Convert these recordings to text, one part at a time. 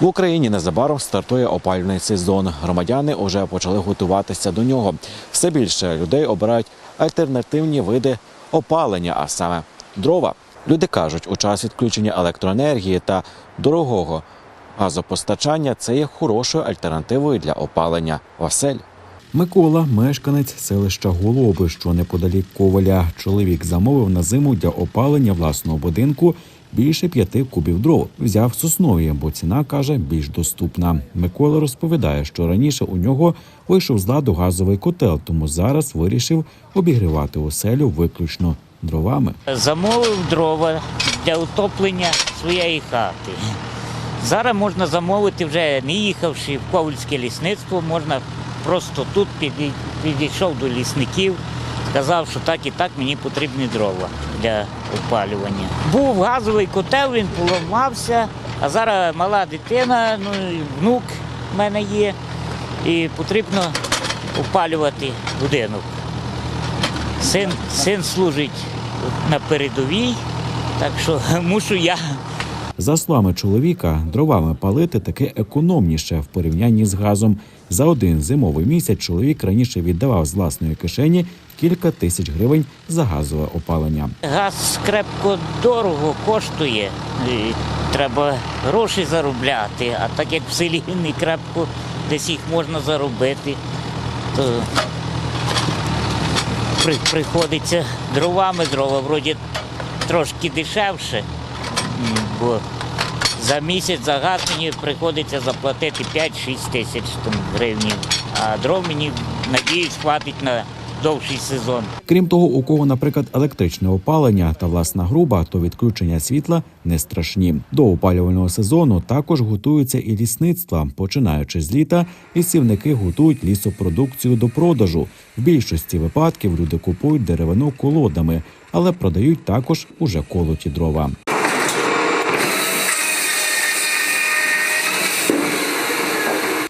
В Україні незабаром стартує опалювальний сезон. Громадяни вже почали готуватися до нього. Все більше людей обирають альтернативні види опалення, а саме дрова. Люди кажуть, у час відключення електроенергії та дорогого газопостачання це є хорошою альтернативою для опалення осель. Микола, мешканець селища Голоби, що неподалік Коваля. Чоловік замовив на зиму для опалення власного будинку більше п'яти кубів дров. Взяв соснові, бо ціна каже більш доступна. Микола розповідає, що раніше у нього вийшов з ладу газовий котел, тому зараз вирішив обігрівати оселю виключно дровами. Замовив дрова для утоплення своєї хати. Зараз можна замовити вже не їхавши в Ковальське лісництво, можна просто тут підійшов до лісників, сказав, що так і так мені потрібні дрова для опалювання. Був газовий котел, він поламався, а зараз мала дитина, ну внук в мене є, і потрібно опалювати будинок. Син, син служить на передовій, так що мушу я. За словами чоловіка, дровами палити таке економніше в порівнянні з газом. За один зимовий місяць чоловік раніше віддавав з власної кишені кілька тисяч гривень за газове опалення. Газ крепко дорого коштує. і Треба гроші заробляти, а так як в селі не крепко десь їх можна заробити, то при, приходиться дровами, дрова вроді трошки дешевше, бо за місяць за мені приходиться заплатити 5-6 тисяч гривнів, а дров мені, надіюсь, хватить на довший сезон. Крім того, у кого, наприклад, електричне опалення та власна груба, то відключення світла не страшні. До опалювального сезону також готуються і лісництва. Починаючи з літа, лісівники готують лісопродукцію до продажу. В більшості випадків люди купують деревину колодами, але продають також уже колоті дрова.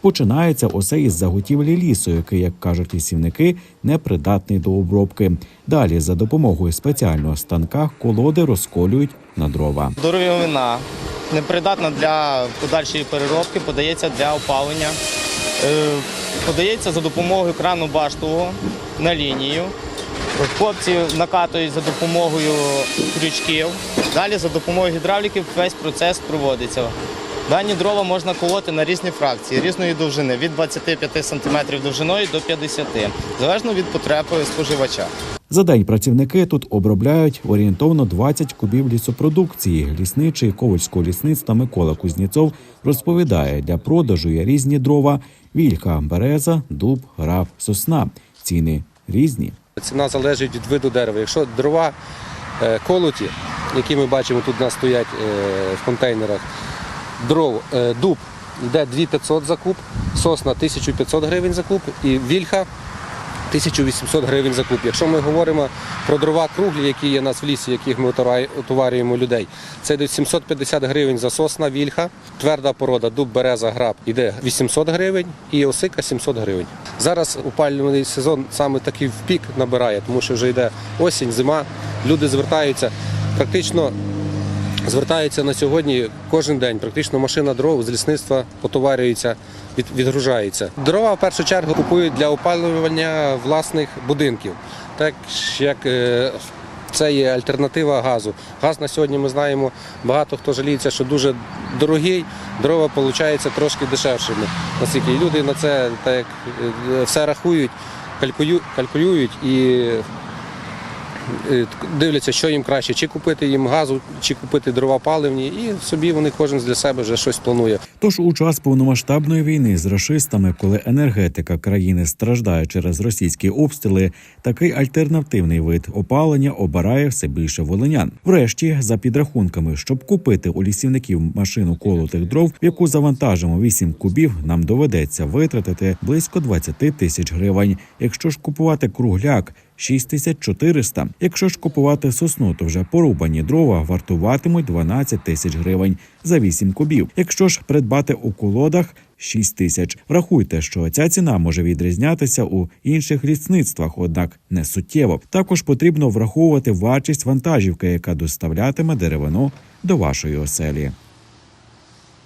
Починається усе із заготівлі лісу, який, як кажуть лісівники, непридатний до обробки. Далі за допомогою спеціального станка колоди розколюють на дрова. Деревина непридатна для подальшої переробки, подається для опалення. Е, Подається за допомогою крану баштового на лінію. Хлопці накатують за допомогою крючків. Далі за допомогою гідравліків весь процес проводиться. Дані дрова можна колоти на різні фракції різної довжини від 25 см довжиною до 50 залежно від потреб споживача. За день працівники тут обробляють орієнтовно 20 кубів лісопродукції. Лісничий ковальського лісництва Микола Кузніцов розповідає, для продажу є різні дрова: вільха, береза, дуб, граб, сосна. Ціни різні. Ціна залежить від виду дерева. Якщо дрова е, колоті, які ми бачимо тут у нас стоять е, в контейнерах, дров, е, дуб йде 2500 за куб, сосна 1500 гривень за куб і вільха 1800 гривень за куб. Якщо ми говоримо про дрова круглі, які є у нас в лісі, яких ми отоварю- отоварюємо людей, це йде 750 гривень за сосна, вільха, тверда порода, дуб, береза, граб йде 800 гривень і осика 700 гривень. Зараз опалювальний сезон саме такий в пік набирає, тому що вже йде осінь, зима, люди звертаються практично. Звертаються на сьогодні кожен день. Практично машина дров з лісництва отоварюється, від, відгружається. Дрова в першу чергу купують для опалювання власних будинків. Так як е, це є альтернатива газу. Газ на сьогодні ми знаємо, багато хто жаліється, що дуже дорогий, дрова виходить трошки дешевшими. Наскільки люди на це так, е, все рахують, калькулю- калькулюють і дивляться, що їм краще, чи купити їм газу, чи купити дрова паливні, і собі вони кожен для себе вже щось планує. Тож у час повномасштабної війни з рашистами, коли енергетика країни страждає через російські обстріли, такий альтернативний вид опалення обирає все більше волинян. Врешті, за підрахунками, щоб купити у лісівників машину колотих дров, в яку завантажимо 8 кубів, нам доведеться витратити близько 20 тисяч гривень. Якщо ж купувати кругляк. 6400. Якщо ж купувати сосну, то вже порубані дрова вартуватимуть 12 тисяч гривень за 8 кубів. Якщо ж придбати у колодах 6 тисяч. Врахуйте, що ця ціна може відрізнятися у інших лісництвах, однак не суттєво. Також потрібно враховувати вартість вантажівки, яка доставлятиме деревину до вашої оселі.